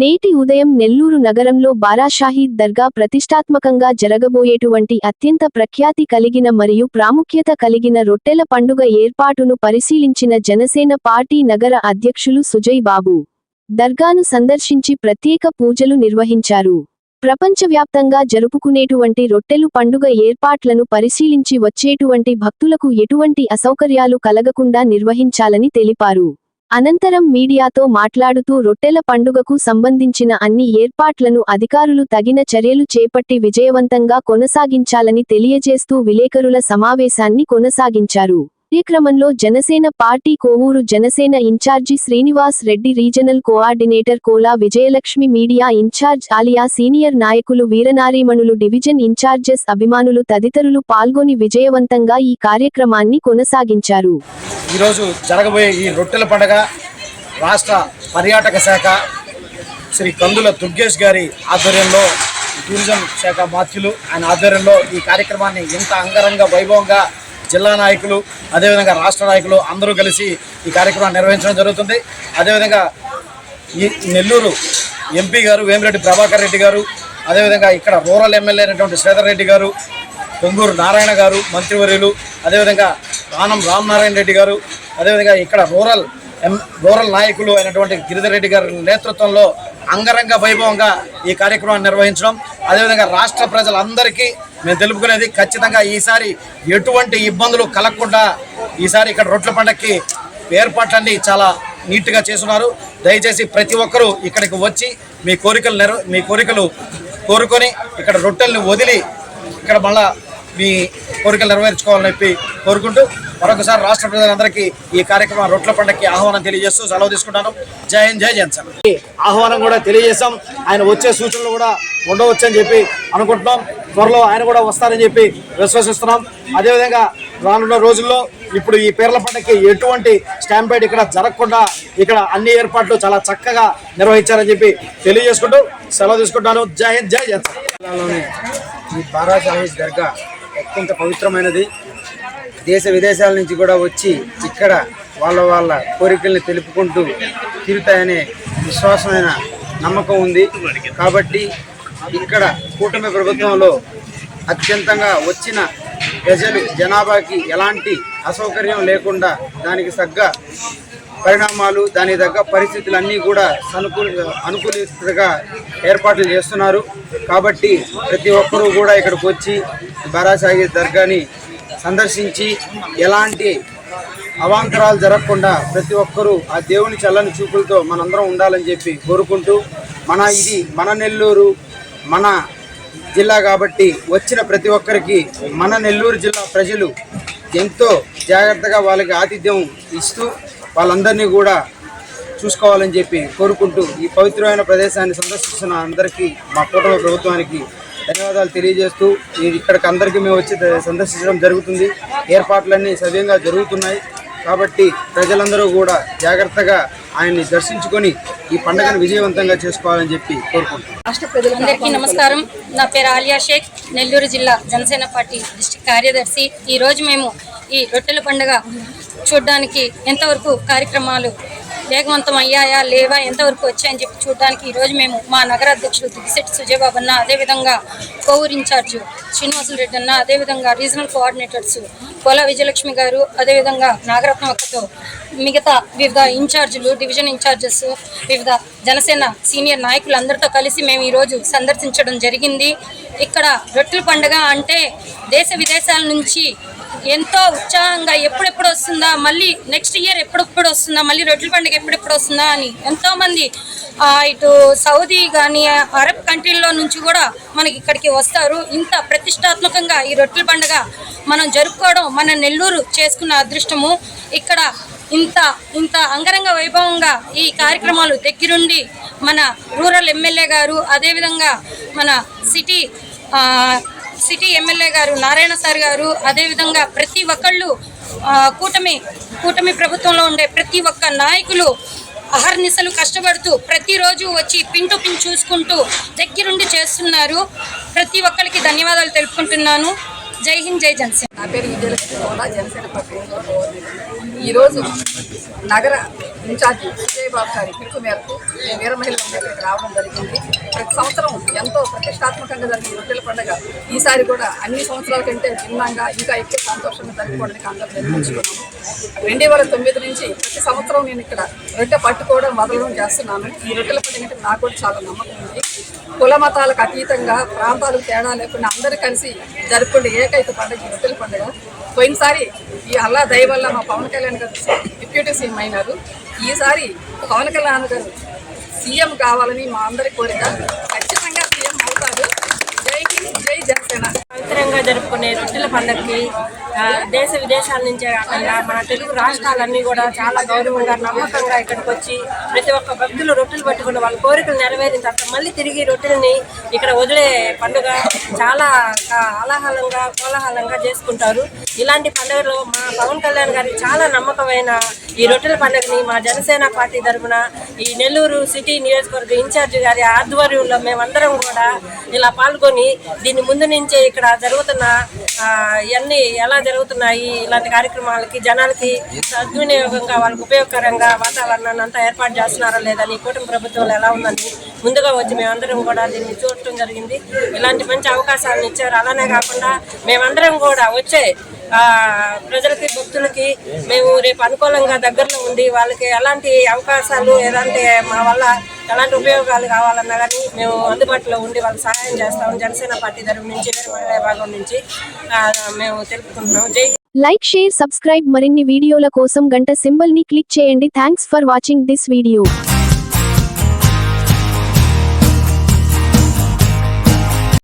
నేటి ఉదయం నెల్లూరు నగరంలో బారాషాహీద్ దర్గా ప్రతిష్టాత్మకంగా జరగబోయేటువంటి అత్యంత ప్రఖ్యాతి కలిగిన మరియు ప్రాముఖ్యత కలిగిన రొట్టెల పండుగ ఏర్పాటును పరిశీలించిన జనసేన పార్టీ నగర అధ్యక్షులు సుజయ్ బాబు. దర్గాను సందర్శించి ప్రత్యేక పూజలు నిర్వహించారు. ప్రపంచవ్యాప్తంగా జరుపుకునేటువంటి రొట్టెలు పండుగ ఏర్పాట్లను పరిశీలించి వచ్చేటువంటి భక్తులకు ఎటువంటి అసౌకర్యాలు కలగకుండా నిర్వహించాలని తెలిపారు. అనంతరం మీడియాతో మాట్లాడుతూ రొట్టెల పండుగకు సంబంధించిన అన్ని ఏర్పాట్లను అధికారులు తగిన చర్యలు చేపట్టి విజయవంతంగా కొనసాగించాలని తెలియజేస్తూ విలేకరుల సమావేశాన్ని కొనసాగించారు. కార్యక్రమంలో Janasena party Kovur Janasena incharge Srinivas Reddy regional coordinator Kola Vijayalakshmi media incharge Aliya senior నాయకులు వీరనారీమణులు డివిజన్ ఇన్ఛార్జెస్ అభిమానులు తదితరులు పాల్గొని విజయవంతంగా ఈ కార్యక్రమాన్ని కొనసాగించారు. ఈరోజు జరగబోయే ఈ రొట్టెల పండుగ రాష్ట్ర పర్యాటక శాఖ శ్రీ కందుల దుర్గేష్ గారి ఆధ్వర్యంలో టూరిజం శాఖ మాత్యులు ఆయన ఆధ్వర్యంలో ఈ కార్యక్రమాన్ని ఇంత అంగరంగ వైభవంగా జిల్లా నాయకులు అదేవిధంగా రాష్ట్ర నాయకులు అందరూ కలిసి ఈ కార్యక్రమాన్ని నిర్వహించడం జరుగుతుంది. అదేవిధంగా ఈ నెల్లూరు ఎంపీ గారు వేమిరెడ్డి ప్రభాకర్ రెడ్డి గారు అదేవిధంగా ఇక్కడ రూరల్ ఎమ్మెల్యే అయినటువంటి శ్రీధర్ రెడ్డి గారు పొంగూరు నారాయణ గారు మంత్రివర్యులు అదేవిధంగా ఆనం రామనారాయణ రెడ్డి గారు అదేవిధంగా ఇక్కడ రూరల్ ఎం రూరల్ నాయకులు అయినటువంటి గిరిధర్ రెడ్డి గారి నేతృత్వంలో అంగరంగ వైభవంగా ఈ కార్యక్రమాన్ని నిర్వహించడం అదేవిధంగా రాష్ట్ర ప్రజలందరికీ మేము తెలుపుకునేది ఖచ్చితంగా ఈసారి ఎటువంటి ఇబ్బందులు కలగకుండా ఈసారి ఇక్కడ రొట్టెల పండక్కి ఏర్పాట్లన్నీ చాలా నీట్గా చేస్తున్నారు. దయచేసి ప్రతి ఒక్కరూ ఇక్కడికి వచ్చి మీ కోరికలు మీ కోరికలు కోరుకొని ఇక్కడ రొట్టెల్ని వదిలి ఇక్కడ మళ్ళా మీ కోరికలు నెరవేర్చుకోవాలని చెప్పి కోరుకుంటూ మరొకసారి రాష్ట్ర ప్రజలందరికీ ఈ కార్యక్రమం రొట్టెల పండగకి ఆహ్వానం తెలియజేస్తూ సెలవు తీసుకుంటాను. జై హింద్ జై జన్ సార్. ఆహ్వానం కూడా తెలియజేశాం. ఆయన వచ్చే సూచనలు కూడా ఉండవచ్చు అని చెప్పి అనుకుంటున్నాం. త్వరలో ఆయన కూడా వస్తారని చెప్పి విశ్వసిస్తున్నాం. అదేవిధంగా రానున్న రోజుల్లో ఇప్పుడు ఈ పీర్ల పండగకి ఎటువంటి స్టాంపేడ్ ఇక్కడ జరగకుండా ఇక్కడ అన్ని ఏర్పాట్లు చాలా చక్కగా నిర్వహించారని చెప్పి తెలియజేసుకుంటూ సెలవు తీసుకుంటాను జై హింద్ జై జన్ సార్. జిల్లాలోని ఈ దర్గా అత్యంత పవిత్రమైనది. దేశ విదేశాల నుంచి కూడా వచ్చి ఇక్కడ వాళ్ళ వాళ్ళ కోరికల్ని తెలుపుకుంటూ తీరుతాయనే విశ్వాసమైన నమ్మకం ఉంది. కాబట్టి ఇక్కడ కూటమి ప్రభుత్వంలో అత్యంతంగా వచ్చిన ప్రజలు జనాభాకి ఎలాంటి అసౌకర్యం లేకుండా దానికి తగ్గ పరిణామాలు దానికి తగ్గ పరిస్థితులన్నీ కూడా అనుకూల అనుకూలితగా ఏర్పాట్లు చేస్తున్నారు. కాబట్టి ప్రతి ఒక్కరూ కూడా ఇక్కడికి వచ్చి బారాసాగి దర్గాని సందర్శించి ఎలాంటి అవాంతరాలు జరగకుండా ప్రతి ఒక్కరూ ఆ దేవుని చల్లని చూపులతో మనందరం ఉండాలని చెప్పి కోరుకుంటూ మన ఇది మన నెల్లూరు మన జిల్లా కాబట్టి వచ్చిన ప్రతి ఒక్కరికి మన నెల్లూరు జిల్లా ప్రజలు ఎంతో జాగ్రత్తగా వాళ్ళకి ఆతిథ్యం ఇస్తూ వాళ్ళందరినీ కూడా చూసుకోవాలని చెప్పి కోరుకుంటూ ఈ పవిత్రమైన ప్రదేశాన్ని సందర్శిస్తున్న అందరికీ మా కూటమి ప్రభుత్వానికి ధన్యవాదాలు తెలియజేస్తూ ఇక్కడికి అందరికీ మేము వచ్చి సందర్శించడం జరుగుతుంది. ఏర్పాట్లన్నీ సవ్యంగా జరుగుతున్నాయి. కాబట్టి ప్రజలందరూ కూడా జాగ్రత్తగా ఆయన్ని దర్శించుకొని ఈ పండుగను విజయవంతంగా చేసుకోవాలని చెప్పి కోరుకుంటున్నాం. అందరికీ నమస్కారం. నా పేరు ఆలియా షేక్ నెల్లూరు జిల్లా జనసేన పార్టీ డిస్టిక్ కార్యదర్శి. ఈ రోజు మేము ఈ రొట్టెల పండుగ చూడడానికి ఎంతవరకు కార్యక్రమాలు వేగవంతం అయ్యాయా లేవా ఎంతవరకు వచ్చాయని చెప్పి చూడడానికి ఈరోజు మేము మా నగర అధ్యక్షులు దిగిశెట్టి సుజయబాబు అన్న అదేవిధంగా కోవూరు ఇన్ఛార్జ్ శ్రీనివాసులు రెడ్డి అన్న అదేవిధంగా రీజనల్ కోఆర్డినేటర్స్ కోలా విజయలక్ష్మి గారు అదేవిధంగా నాగరత్న అక్కతో మిగతా వివిధ ఇన్ఛార్జీలు డివిజన్ ఇన్ఛార్జెస్ వివిధ జనసేన సీనియర్ నాయకులందరితో కలిసి మేము ఈరోజు సందర్శించడం జరిగింది. ఇక్కడ రొట్టెల పండుగ అంటే దేశ విదేశాల నుంచి ఎంతో ఉత్సాహంగా ఎప్పుడెప్పుడు వస్తుందా మళ్ళీ నెక్స్ట్ ఇయర్ ఎప్పుడెప్పుడు వస్తుందా మళ్ళీ రొట్టెల పండుగ ఎప్పుడెప్పుడు వస్తుందా అని ఎంతోమంది ఇటు సౌదీ కానీ అరబ్ కంట్రీల్లో నుంచి కూడా మనకి ఇక్కడికి వస్తారు. ఇంత ప్రతిష్టాత్మకంగా ఈ రొట్టెల పండుగ మనం జరుపుకోవడం మన నెల్లూరు చేసుకున్న అదృష్టము. ఇక్కడ ఇంత ఇంత అంగరంగ వైభవంగా ఈ కార్యక్రమాలు దగ్గరుండి మన రూరల్ ఎమ్మెల్యే గారు అదేవిధంగా మన సిటీ సిటీ ఎమ్మెల్యే గారు నారాయణ సార్ గారు అదేవిధంగా ప్రతి ఒక్కళ్ళు కూటమి కూటమి ప్రభుత్వంలో ఉండే ప్రతి ఒక్క నాయకులు అహర్నిశలు కష్టపడుతూ ప్రతిరోజు వచ్చి పిన్ టు పిన్ చూసుకుంటూ దగ్గరుండి చేస్తున్నారు. ప్రతి ఒక్కరికి ధన్యవాదాలు తెలుపుకుంటున్నాను. జై హింద్ జై జనసేన. నా పేరు విజయలక్ష్మి జనసేన పార్టీ. ఈరోజు నగర ఇన్ఛార్జి విజయబాబు గారి పిలుపు మేరకు మేము వీర మహిళ ఇక్కడికి రావడం జరిగింది. ప్రతి సంవత్సరం ఎంతో ప్రతిష్టాత్మకంగా జరిగే రొట్టెల పండుగ ఈసారి కూడా అన్ని సంవత్సరాల కంటే భిన్నంగా ఇంకా ఎక్కువ సంతోషంగా జరుపుకోవడానికి అందరూ నిర్మించుకున్నాము రెండు వేల తొమ్మిది నుంచి ప్రతి సంవత్సరం నేను ఇక్కడ రొట్టె పట్టుకోవడం మొదలడం చేస్తున్నాను. ఈ రొట్టెల పండుగ అంటే నాకు కూడా చాలా నమ్మకం ఉంది. కుల మతాలకు అతీతంగా ప్రాంతాలకు తేడా లేకుండా అందరూ కలిసి జరుపుకునే ఏకైక పండుగ ఈ రొట్టెల పండుగ. పోయినసారి ఈ అల్లా దయ వల్ల మా పవన్ కళ్యాణ్ గారు డిప్యూటీ సీఎం అయినారు. ఈసారి పవన్ కళ్యాణ్ గారు సీఎం కావాలని మా అందరి కోరిక. ఖచ్చితంగా సీఎం అవుతారు జై హింద్ జై జనసేన. పవిత్రంగా జరుపుకునే రొట్టెల పండుగకి దేశ విదేశాల నుంచే కాకుండా మన తెలుగు రాష్ట్రాలన్నీ కూడా చాలా గౌరవంగా నమ్మకంగా ఇక్కడికి వచ్చి ప్రతి ఒక్క భక్తులు రొట్టెలు పట్టుకుని వాళ్ళ కోరికలు నెరవేరిన తర్వాత మళ్ళీ తిరిగి రొట్టెలని ఇక్కడ వదిలే పండుగ చాలా ఆలాహలంగా కోలాహలంగా చేసుకుంటారు. ఇలాంటి పండుగలో మా పవన్ కళ్యాణ్ గారి చాలా నమ్మకమైన ఈ రొట్టెల పండుగని మా జనసేన పార్టీ తరఫున ఈ నెల్లూరు సిటీ నియోజకవర్గ ఇన్ఛార్జి గారి ఆధ్వర్యంలో మేమందరం కూడా ఇలా పాల్గొని దీని ముందు నుంచే ఇక్కడ జరుగుతున్న ఇవన్నీ ఎలా జరుగుతున్నాయి. ఇలాంటి కార్యక్రమాలకి జనాలకి సద్వినియోగంగా వాళ్ళకి ఉపయోగకరంగా వాతావరణాన్ని అంతా ఏర్పాటు చేస్తున్నారా లేదని కూటమి ప్రభుత్వం ఎలా ఉందని ముందుగా వచ్చి మేమందరం కూడా దీన్ని చూడటం జరిగింది. ఇలాంటి మంచి అవకాశాలను ఇచ్చారు. అలానే కాకుండా మేమందరం కూడా వచ్చే ప్రజలకి భక్తులకి మేము రేపు అనుకూలంగా దగ్గరలో ఉండి వాళ్ళకి ఎలాంటి అవకాశాలు ఎలాంటి మా వల్ల ఎలాంటి ఉపయోగాలు కావాలన్నా కానీ మేము అందుబాటులో ఉండి వాళ్ళకి సహాయం చేస్తాము జనసేన పార్టీ తరఫు నుంచి వేరే మహిళా నుంచి మేము తెలుపుకుంటున్నాం. జై లైక్ షేర్ సబ్స్క్రైబ్ మరిన్ని వీడియోల కోసం గంట సింబల్ని క్లిక్ చేయండి. Thanks for watching this video.